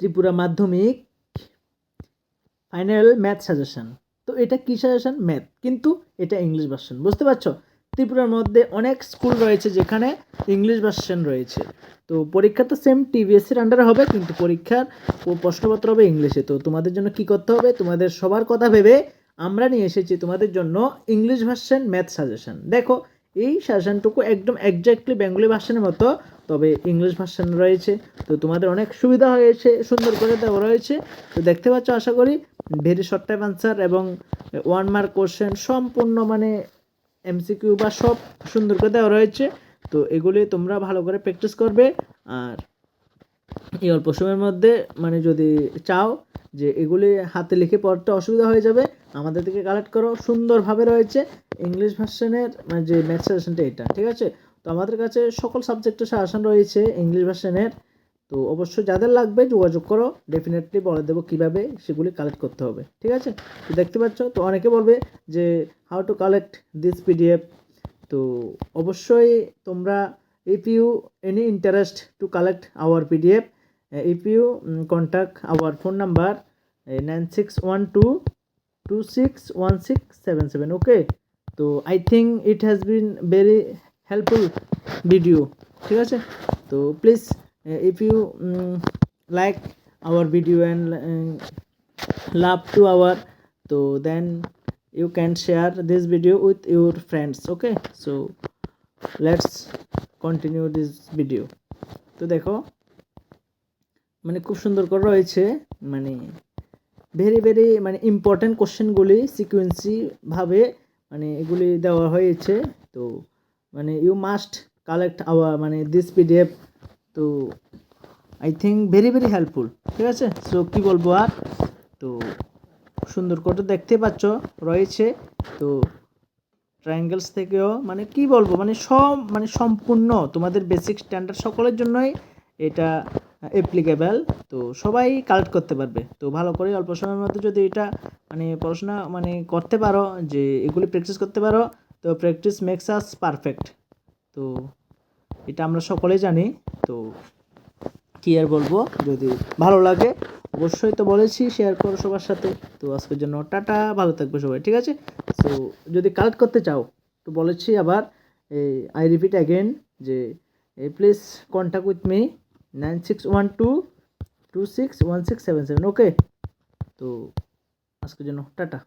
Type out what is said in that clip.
ত্রিপুরা মাধ্যমিক final math suggestion তো এটা কী সাজেশন ম্যাথ কিন্তু এটা ইংলিশ ভার্সন বুঝতে পারছ? ত্রিপুরার মধ্যে অনেক স্কুল রয়েছে যেখানে ইংলিশ ভার্সন রয়েছে। তো পরীক্ষা তো সেম টিভিএসসির আন্ডারে হবে, কিন্তু পরীক্ষার ও প্রশ্নপত্র হবে ইংলিশে তো তোমাদের জন্য কি করতে হবে? তোমাদের সবার কথা ভেবে আমরা নিয়ে এসেছি তোমাদের জন্য ইংলিশ ভার্সন ম্যাথ সাজেশন দেখো এই সাজেশনটুকু একদম একজ্যাক্টলি বেঙ্গলি ভার্সনের মতো, তবে ইংলিশ ভার্সন রয়েছে। তো তোমাদের অনেক সুবিধা হয়েছে, সুন্দর করে দেওয়া রয়েছে। তো দেখতে পাচ্ছ, আশা করি ভেরি শর্ট টাইম আনসার এবং ওয়ান মার্ক কোশ্চেন সম্পূর্ণ মানে এমসিকিউ বা সব সুন্দর করে দেওয়া রয়েছে। তো এগুলি তোমরা ভালো করে প্র্যাকটিস করবে। আর এই অল্প সময়ের মধ্যে মানে যদি চাও যে এগুলি হাতে লিখে পড়তে অসুবিধা হয়ে যাবে, আমাদের থেকে কালেক্ট করো। সুন্দরভাবে রয়েছে। ইংলিশ ভার্সনের মানে যে ম্যাথ সাজেশনটা এটা, ঠিক আছে? তো আমাদের কাছে সকল সাবজেক্টের সাজেশন রয়েছে ইংলিশ ভার্সনের তো অবশ্যই যাদের লাগবে যোগাযোগ করো ডেফিনেটলি বলে দেবো কীভাবে সেগুলি কালেক্ট করতে হবে, ঠিক আছে? তো দেখতে পাচ্ছ, তো অনেকে বলবে যে how to collect this PDF তো অবশ্যই তোমরা if you any interest to collect our PDF if you contact our phone number nine six one two two six one six seven seven okay তো I think it has been very helpful video ঠিক আছে? তো please if you like our video and love to our তো then you can share this video with your friends okay so let's continue this video তো দেখো মানে খুব সুন্দর করে রয়েছে মানে ভেরি ভেরি মানে ইম্পর্ট্যান্ট কোশ্চেনগুলি সিকুয়েন্সি ভাবে মানে এগুলি দেওয়া হয়েছে, তো মানে ইউ মাস্ট কালেক্ট আওয়ার মানে দিস পিডিএফ তো I think very very helpful ঠিক আছে? সো কী বলব আর? তো সুন্দর করে দেখতে পাচ্ছ, রয়েছে, তো ট্রায়াঙ্গেলস থেকেও মানে কি বলব মানে সব মানে সম্পূর্ণ, তোমাদের বেসিক স্ট্যান্ডার্ড সকলের জন্যই এটা অ্যাপ্লিকেবল তো সবাই কালেক্ট করতে পারবে। তো ভালো করে অল্প সময়ের মধ্যে যদি এটা মানে পড়াশোনা মানে করতে পারো, যে এগুলি প্র্যাকটিস করতে পারো, তো প্র্যাকটিস মেক্স আস পারফেক্ট তো এটা আমরা সকলেই জানি, তো কী আর বলব, যদি ভালো লাগে অবশ্যই তো বলেছি শেয়ার করো সবার সাথে। তো আজকের জন্য টাটা, ভালো থাকবে সবাই, ঠিক আছে? তো যদি কালেক্ট করতে চাও, তো বলেছি আবার, এই আই রিপিট অ্যাগেন যে please contact with me nine six one two two six one six seven seven okay তো, আজকের জন্য টাটা।